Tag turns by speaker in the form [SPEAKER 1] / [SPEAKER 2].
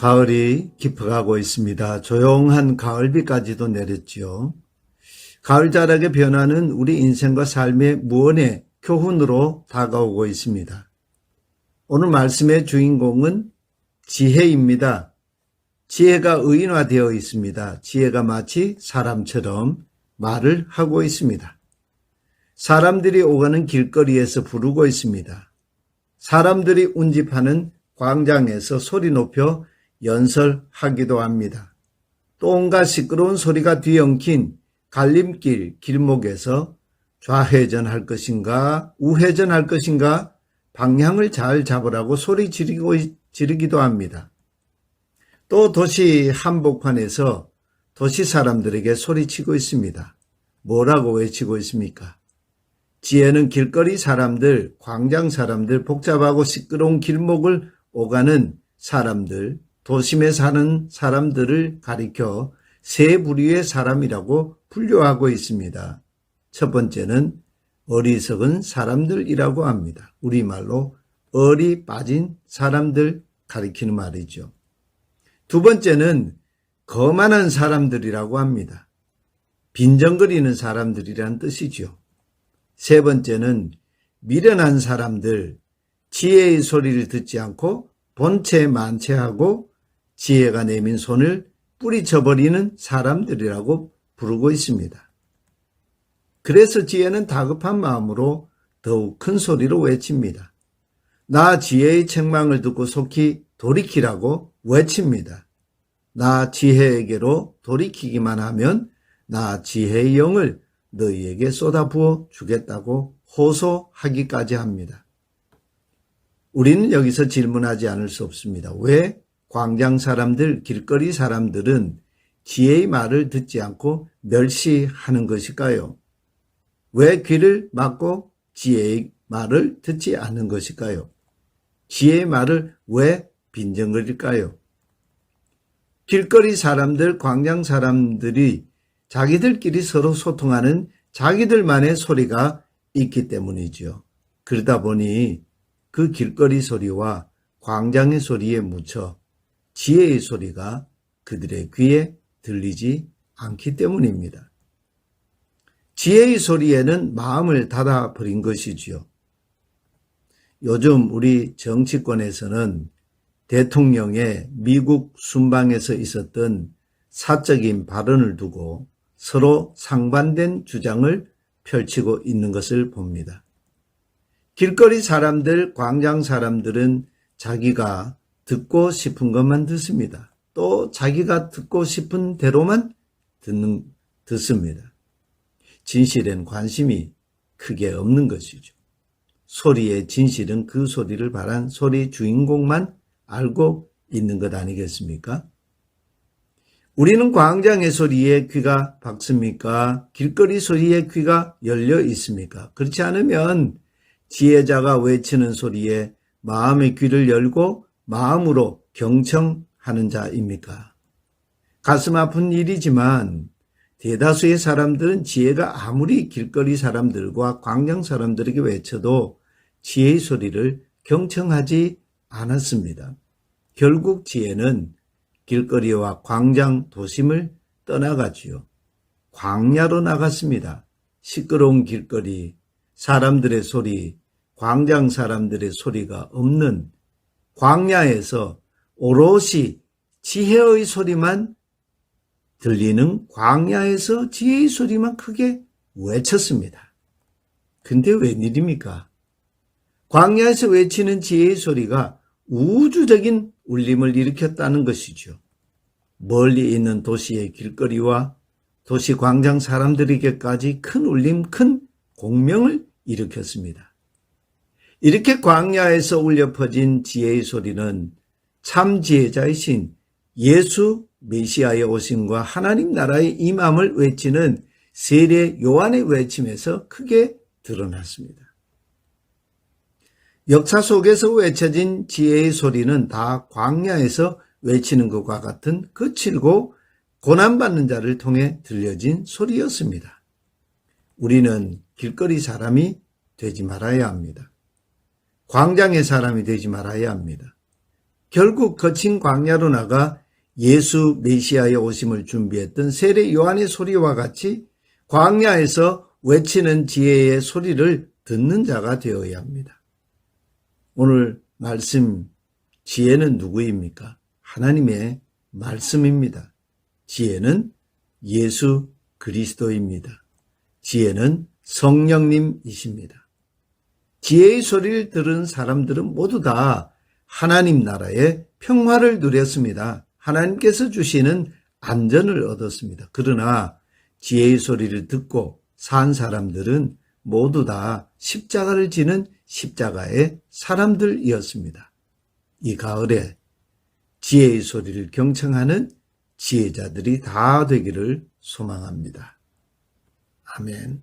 [SPEAKER 1] 가을이 깊어가고 있습니다. 조용한 가을비까지도 내렸지요. 가을 자락의 변화는 우리 인생과 삶의 무언의 교훈으로 다가오고 있습니다. 오늘 말씀의 주인공은 지혜입니다. 지혜가 의인화되어 있습니다. 지혜가 마치 사람처럼 말을 하고 있습니다. 사람들이 오가는 길거리에서 부르고 있습니다. 사람들이 운집하는 광장에서 소리 높여 연설하기도 합니다. 또 온갖 시끄러운 소리가 뒤엉킨 갈림길 길목에서 좌회전할 것인가 우회전할 것인가 방향을 잘 잡으라고 소리 지르고, 지르기도 합니다. 또 도시 한복판에서 도시 사람들에게 소리치고 있습니다. 뭐라고 외치고 있습니까? 지혜는 길거리 사람들, 광장 사람들, 복잡하고 시끄러운 길목을 오가는 사람들, 도심에 사는 사람들을 가리켜 세 부류의 사람이라고 분류하고 있습니다. 첫 번째는 어리석은 사람들이라고 합니다. 우리말로 어리 빠진 사람들 가리키는 말이죠. 두 번째는 거만한 사람들이라고 합니다. 빈정거리는 사람들이란 뜻이죠. 세 번째는 미련한 사람들, 지혜의 소리를 듣지 않고 본체 만체하고 지혜가 내민 손을 뿌리쳐버리는 사람들이라고 부르고 있습니다. 그래서 지혜는 다급한 마음으로 더욱 큰 소리로 외칩니다. 나 지혜의 책망을 듣고 속히 돌이키라고 외칩니다. 나 지혜에게로 돌이키기만 하면 나 지혜의 영을 너희에게 쏟아부어 주겠다고 호소하기까지 합니다. 우리는 여기서 질문하지 않을 수 없습니다. 왜 광장 사람들, 길거리 사람들은 지혜의 말을 듣지 않고 멸시하는 것일까요? 왜 귀를 막고 지혜의 말을 듣지 않는 것일까요? 지혜의 말을 왜 빈정거릴까요? 길거리 사람들, 광장 사람들이 자기들끼리 서로 소통하는 자기들만의 소리가 있기 때문이죠. 그러다 보니 그 길거리 소리와 광장의 소리에 묻혀 지혜의 소리가 그들의 귀에 들리지 않기 때문입니다. 지혜의 소리에는 마음을 닫아버린 것이지요. 요즘 우리 정치권에서는 대통령의 미국 순방에서 있었던 사적인 발언을 두고 서로 상반된 주장을 펼치고 있는 것을 봅니다. 길거리 사람들, 광장 사람들은 자기가 듣고 싶은 것만 듣습니다. 또 자기가 듣고 싶은 대로만 듣는, 듣습니다. 진실엔 관심이 크게 없는 것이죠. 소리의 진실은 그 소리를 바란 소리 주인공만 알고 있는 것 아니겠습니까? 우리는 광장의 소리에 귀가 박습니까? 길거리 소리에 귀가 열려 있습니까? 그렇지 않으면 지혜자가 외치는 소리에 마음의 귀를 열고 마음으로 경청하는 자입니까? 가슴 아픈 일이지만 대다수의 사람들은 지혜가 아무리 길거리 사람들과 광장 사람들에게 외쳐도 지혜의 소리를 경청하지 않았습니다. 결국 지혜는 길거리와 광장 도심을 떠나가지요. 광야로 나갔습니다. 시끄러운 길거리, 사람들의 소리, 광장 사람들의 소리가 없는 광야에서 오롯이 지혜의 소리만 들리는 광야에서 지혜의 소리만 크게 외쳤습니다. 근데 웬일입니까? 광야에서 외치는 지혜의 소리가 우주적인 울림을 일으켰다는 것이죠. 멀리 있는 도시의 길거리와 도시 광장 사람들에게까지 큰 울림, 큰 공명을 일으켰습니다. 이렇게 광야에서 울려 퍼진 지혜의 소리는 참 지혜자이신 예수 메시아의 오심과 하나님 나라의 임함을 외치는 세례 요한의 외침에서 크게 드러났습니다. 역사 속에서 외쳐진 지혜의 소리는 다 광야에서 외치는 것과 같은 거칠고 고난받는 자를 통해 들려진 소리였습니다. 우리는 길거리 사람이 되지 말아야 합니다. 광장의 사람이 되지 말아야 합니다. 결국 거친 광야로 나가 예수 메시아의 오심을 준비했던 세례 요한의 소리와 같이 광야에서 외치는 지혜의 소리를 듣는 자가 되어야 합니다. 오늘 말씀 지혜는 누구입니까? 하나님의 말씀입니다. 지혜는 예수 그리스도입니다. 지혜는 성령님이십니다. 지혜의 소리를 들은 사람들은 모두 다 하나님 나라의 평화를 누렸습니다. 하나님께서 주시는 안전을 얻었습니다. 그러나 지혜의 소리를 듣고 산 사람들은 모두 다 십자가를 지는 십자가의 사람들이었습니다. 이 가을에 지혜의 소리를 경청하는 지혜자들이 다 되기를 소망합니다. 아멘.